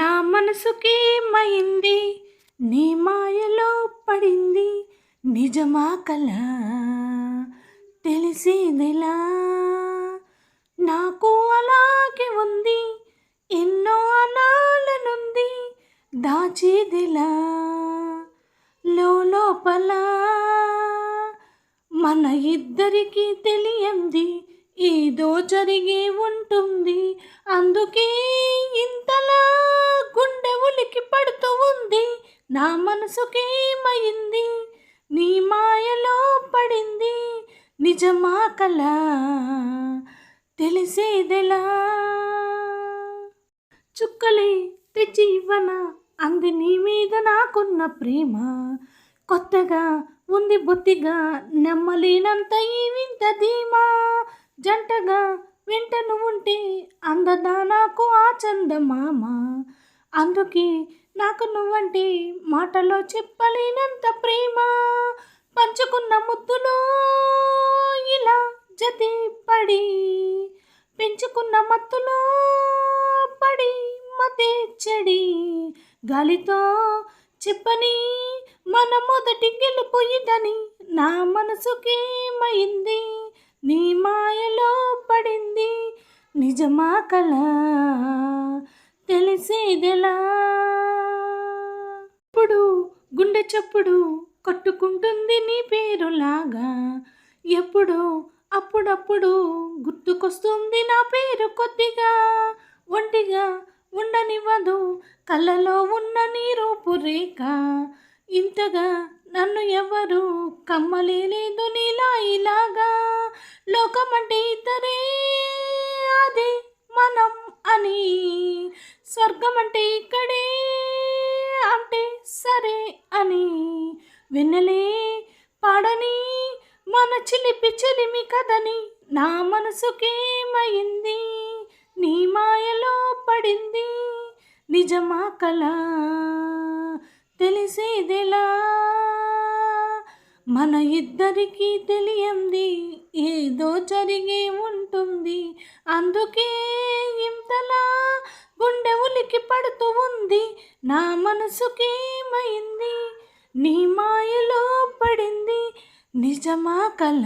నా మనసుకేమైంది నీ మాయలో పడింది నిజమా కల? తెలిసేదిలా? నాకు అలాగే ఉంది ఎన్నో అనాలనుంది దాచేదిలా? లోపల మన ఇద్దరికీ తెలియంది ఏదో జరిగి ఉంటుంది అందుకే ఇంతలా గుండె ఉలికి పడుతూ ఉంది నా మనసుకేమైంది? నీ మాయలో పడింది నిజమా కల? తెలిసేదెలా? చుక్కలే తెచ్చి ఇవ్వన? అంది నీ మీద నాకున్న ప్రేమ. కొత్తగా ఉంది బొత్తిగా నమ్మలేనంత ఈ వింత ధీమా. జంటగా వెంట ఉంటే అందదా నాకు ఆ చందమామ. అందుకే నాకు నువ్వంటే మాటలో చెప్పలేనంత ప్రేమ. పంచుకున్న ముద్దులో ఇలా జతి పడి పెంచుకున్న మత్తులో పడి మతే చెడి. గాలితో చెప్పని మన మొదటి గెలుపు ఇదని నా మనసుకేమైంది? నీ మాయలో పడింది నిజమా కల తెలిసేదెలా? చప్పుడు కట్టుకుంటుంది నీ పేరులాగా. ఎప్పుడు అప్పుడప్పుడు గుర్తుకొస్తుంది నా పేరు కొద్దిగా. ఒంటిగా ఉండనివ్వదు కళ్ళలో ఉన్న నీ రూపురేఖ. ఇంతగా నన్ను ఎవరు కమ్మలేదు నీలా ఇలాగా. లోకమంటే ఇద్దరే అదే మనం అని. స్వర్గం అంటే ఇక్కడే అంటే వెన్నెలే పాడని మన చిలిపి చిలిమి కదని నా మనసుకేమైంది? నీ మాయలో పడింది నిజమా కళ? తెలిసేదెలా? మన ఇద్దరికీ తెలియంది ఏదో జరిగే ఉంటుంది. అందుకే ఇంతలా గుండె ఉలికి పడుతూ ఉంది. నా మనసుకేమైంది? నిజమా కళ